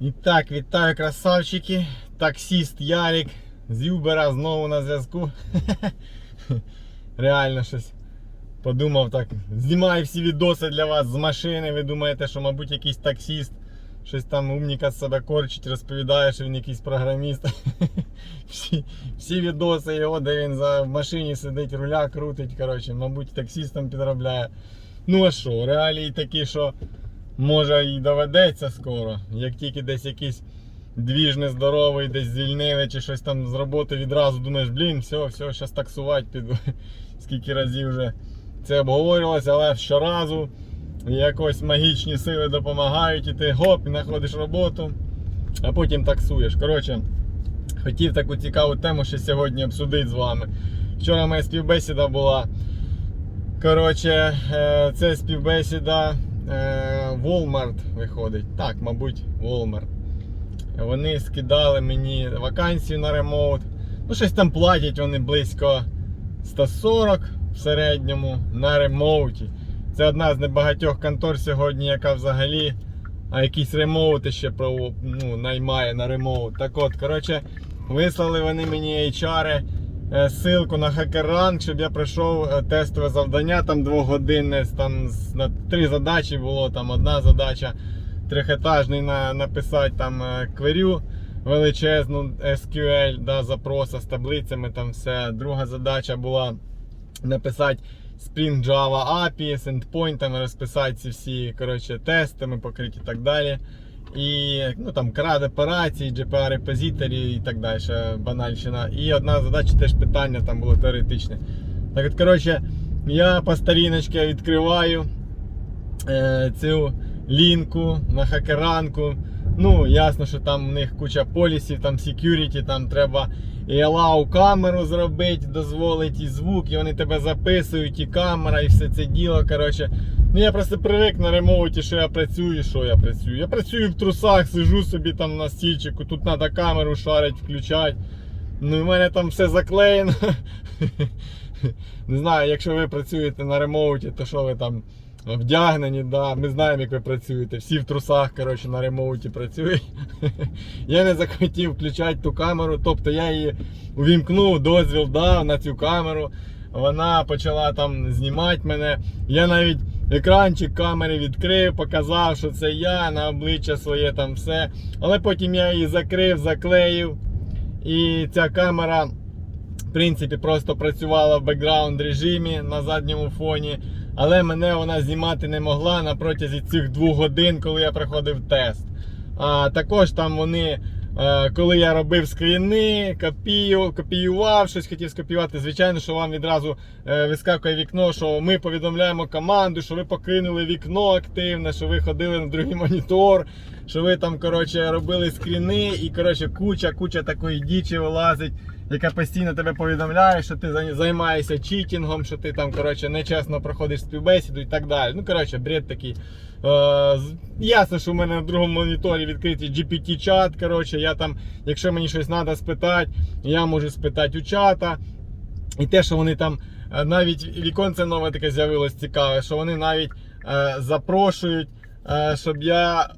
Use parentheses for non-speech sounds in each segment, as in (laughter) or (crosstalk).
І так, вітаю красавчики. Таксіст Ярик з Юбера знову на зв'язку. (laughs) Реально щось подумав так. Знімаю всі відоси для вас з машини. Ви думаєте, що, мабуть, якийсь таксіст. Щось там умніка з себе корчить, розповідає, що він якийсь програміст. (laughs) Всі, всі відоси його, де він за в машині сидить, руля крутить. Коротше, мабуть, таксістом підробляє. Ну а що, реалії такі, що може і доведеться скоро. Як тільки десь якийсь двіж нездоровий, десь звільнили чи щось там з роботи відразу думаєш, блін, все, все, зараз таксувати піду. (laughs) Скільки разів вже це обговорювалося, але щоразу якось магічні сили допомагають, і ти гоп, і знаходиш роботу, а потім таксуєш. Коротше, хотів таку цікаву тему ще сьогодні обсудити з вами. Вчора моя співбесіда була. Коротше, е, це співбесіда Walmart виходить. Так, мабуть, Walmart. Вони скидали мені вакансію на ремоут. Ну, щось там платять вони близько 140 в середньому на ремоуті. Це одна з небагатьох контор сьогодні, яка взагалі а якісь ремоути ще ну, наймає на ремоут. Так от, коротше, вислали вони мені HR е, ссылку на хакерранг, щоб я пройшов е, тестове завдання, там двогодинне, там на три задачі було, там одна задача трьохетажний на, написати там е, кверю величезну SQL, да, запроса з таблицями, там все. Друга задача була написати Spring Java API з ендпойнтами, розписати ці всі коротше, тестами, покриті і так далі. І ну, там крад операцій, GPA репозиторі і так далі, банальщина. І одна задача теж питання там було теоретичне. Так от, коротше, я по старіночці відкриваю е, цю лінку на хакеранку. Ну, ясно, що там в них куча полісів, там security, там треба і allow камеру зробити, дозволить і звук, і вони тебе записують, і камера, і все це діло. Коротше. Ну я просто привик на ремоуті, що я працюю, що я працюю. Я працюю в трусах, сижу собі там на стільчику, тут треба камеру шарить, включати. Ну і в мене там все заклеєно. (laughs) Не знаю, якщо ви працюєте на ремоуті, то що ви там вдягнені, да. Ми знаємо, як ви працюєте. Всі в трусах коротше, на ремоуті працюють. (laughs) Я не захотів включати ту камеру, тобто я її увімкнув, дозвіл дав на цю камеру. Вона почала там знімати мене. Я навіть екранчик камери відкрив, показав, що це я на обличчя своє там все. Але потім я її закрив, заклеїв. І ця камера, в принципі, просто працювала в бекграунд режимі на задньому фоні. Але мене вона знімати не могла на протязі цих двох годин, коли я проходив тест. А також там вони, коли я робив скріни, копію, копіював, щось хотів скопіювати, звичайно, що вам відразу е, вискакує вікно, що ми повідомляємо команду, що ви покинули вікно активне, що ви ходили на другий (laughs) монітор, що ви там коротше, робили скріни і коротше, куча, куча такої дічі вилазить. Яка постійно тебе повідомляє, що ти займаєшся читінгом, що ти там коротше, нечесно проходиш співбесіду і так далі. Ну, коротше, бред такий. Е, ясно, що в мене на другому моніторі відкритий GPT-чат. Коротше, я там, якщо мені щось треба спитати, я можу спитати у чата. І те, що вони там е, навіть віконце нове таке з'явилось цікаве, що вони навіть е, запрошують, е, щоб я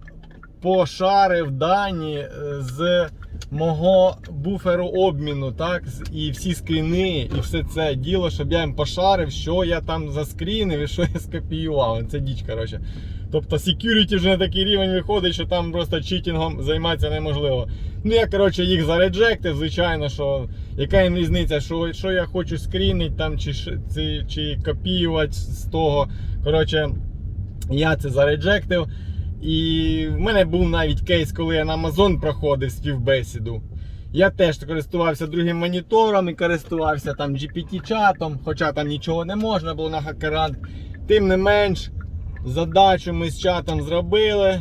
пошарив дані е, з мого буферу обміну, так, і всі скріни, і все це діло, щоб я їм пошарив, що я там заскрінив і що я скопіював. Це діч, коротше. Тобто security вже на такий рівень виходить, що там просто читінгом займатися неможливо. Ну я коротше їх зареджектив, звичайно, що яка їм різниця, що, що я хочу скрінити там, чи, чи, чи копіювати з того. Коротше, я це зареджектив. І в мене був навіть кейс, коли я на Amazon проходив співбесіду. Я теж користувався другим монітором і користувався там GPT-чатом, хоча там нічого не можна було на хакеранг. Тим не менш, задачу ми з чатом зробили.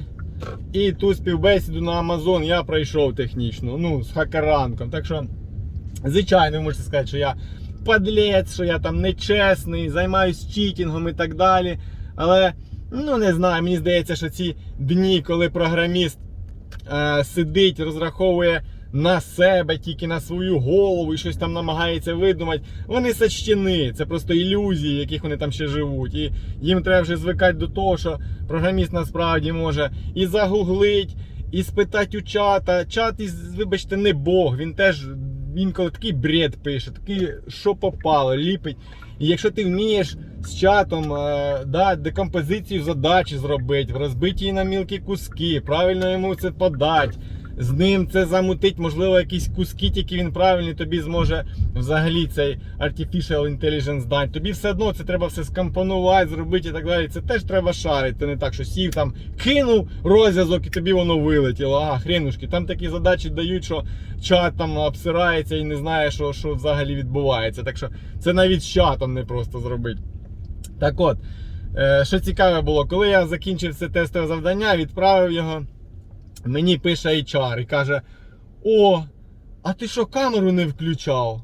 І ту співбесіду на Amazon я пройшов технічно, ну, з хакеранком. Так що, звичайно, ви можете сказати, що я подлець, що я там нечесний, займаюсь читінгом і так далі. Але, ну не знаю, мені здається, що ці дні, коли програміст е, сидить, розраховує на себе, тільки на свою голову і щось там намагається видумати, вони сочтіни. Це просто ілюзії, яких вони там ще живуть. І їм треба вже звикати до того, що програміст насправді може і загуглить, і спитати у чата. Чат, вибачте, не Бог. Він теж інколи такий бред пише, такий, що попало, ліпить. І якщо ти вмієш з чатом е, да, декомпозицію задачі зробити, розбити її на мілкі куски, правильно йому це подати, з ним це замутить, можливо, якісь куски, тільки він правильний, тобі зможе взагалі цей Artificial Intelligence дати. Тобі все одно це треба все скомпонувати, зробити і так далі. Це теж треба шарити. Це не так, що сів там, кинув розв'язок і тобі воно вилетіло. Ага, хренушки. Там такі задачі дають, що чат там обсирається і не знає, що, що взагалі відбувається. Так що це навіть з чатом не просто зробити. Так от, е, що цікаве було, коли я закінчив це тестове завдання, відправив його, мені пише HR і каже: О, а ти що камеру не включав?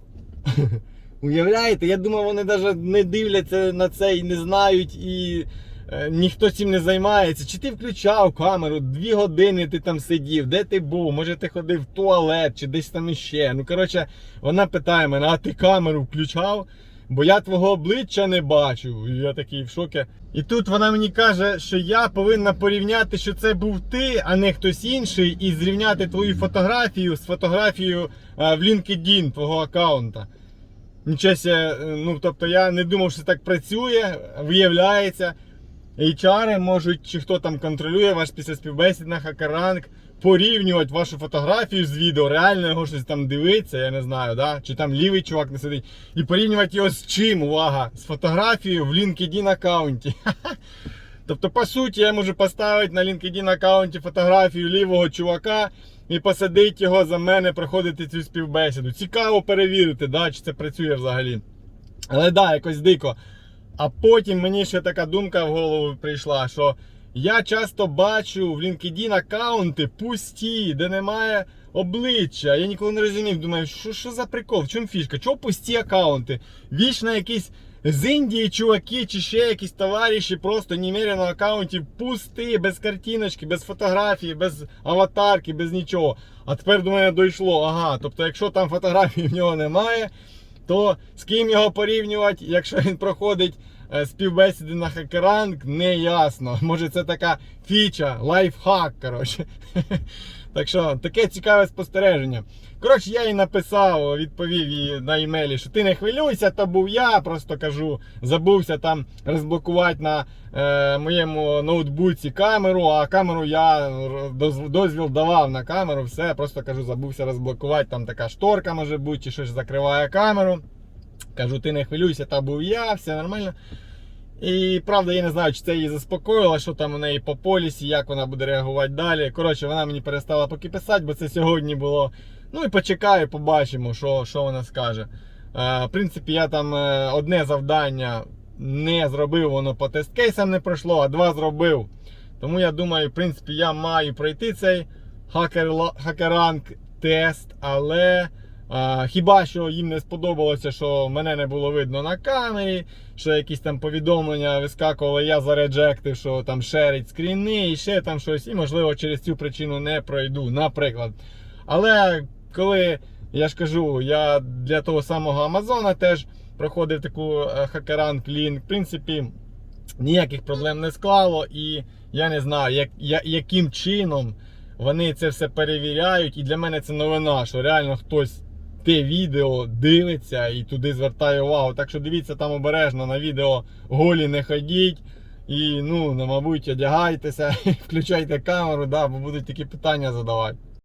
(laughs) Уявляєте, я думав, вони навіть не дивляться на це і не знають, і е, ніхто цим не займається. Чи ти включав камеру, дві години ти там сидів, де ти був? Може ти ходив в туалет чи десь там іще. Ну, коротше, вона питає мене, а ти камеру включав? Бо я твого обличчя не бачу. І я такий в шокі. І тут вона мені каже, що я повинна порівняти, що це був ти, а не хтось інший, і зрівняти твою фотографію з фотографією а, в LinkedIn твого аккаунта. Нічесь, ну тобто я не думав, що це так працює, виявляється. HR можуть, чи хто там контролює ваш після співбесід на хакеранг, порівнювати вашу фотографію з відео, реально його щось там дивиться, я не знаю, да? чи там лівий чувак не сидить. І порівнювати його з чим, увага, з фотографією в LinkedIn аккаунті. (laughs) Тобто, по суті, я можу поставити на LinkedIn аккаунті фотографію лівого чувака і посадити його за мене, проходити цю співбесіду. Цікаво перевірити, да, чи це працює взагалі. Але да, якось дико. А потім мені ще така думка в голову прийшла, що я часто бачу в LinkedIn аккаунти пусті, де немає обличчя. Я ніколи не розумів, думаю, що, що за прикол, в чому фішка? Чого пусті аккаунти? Вічно якісь з Індії чуваки чи ще якісь товариші просто немерено аккаунтів пусті, без картиночки, без фотографії, без аватарки, без нічого. А тепер до мене дійшло. Ага, тобто, якщо там фотографії в нього немає, то з ким його порівнювати, якщо він проходить е, співбесіди на хакеранг, не ясно. Може це така фіча, лайфхак, коротше. Так що таке цікаве спостереження. Коротше, я їй написав, відповів їй на емейлі, що ти не хвилюйся, то був я, просто кажу, забувся там розблокувати на е, моєму ноутбуці камеру, а камеру я дозвіл давав на камеру, все, просто кажу, забувся розблокувати, там така шторка може бути, чи щось закриває камеру. Кажу, ти не хвилюйся, та був я, все нормально. І правда, я не знаю, чи це її заспокоїло, що там у неї по полісі, як вона буде реагувати далі. Коротше, вона мені перестала поки писати, бо це сьогодні було. Ну і почекаю, побачимо, що, що вона скаже. Е, в принципі, я там е, одне завдання не зробив, воно по тест-кейсам не пройшло, а два зробив. Тому я думаю, в принципі, я маю пройти цей хакер, хакеранг тест, але. А, хіба що їм не сподобалося, що мене не було видно на камері, що якісь там повідомлення вискакували, я зареджектив, що там шерить скріни і ще там щось, і можливо через цю причину не пройду, наприклад. Але коли я ж кажу, я для того самого Амазона теж проходив таку е, хакеранг лінк, в принципі, ніяких проблем не склало, і я не знаю, як, я, яким чином вони це все перевіряють. І для мене це новина, що реально хтось те відео дивиться і туди звертає увагу. Так що дивіться там обережно на відео голі не ходіть. І ну, ну мабуть, одягайтеся, (laughs) включайте камеру, да, бо будуть такі питання задавати.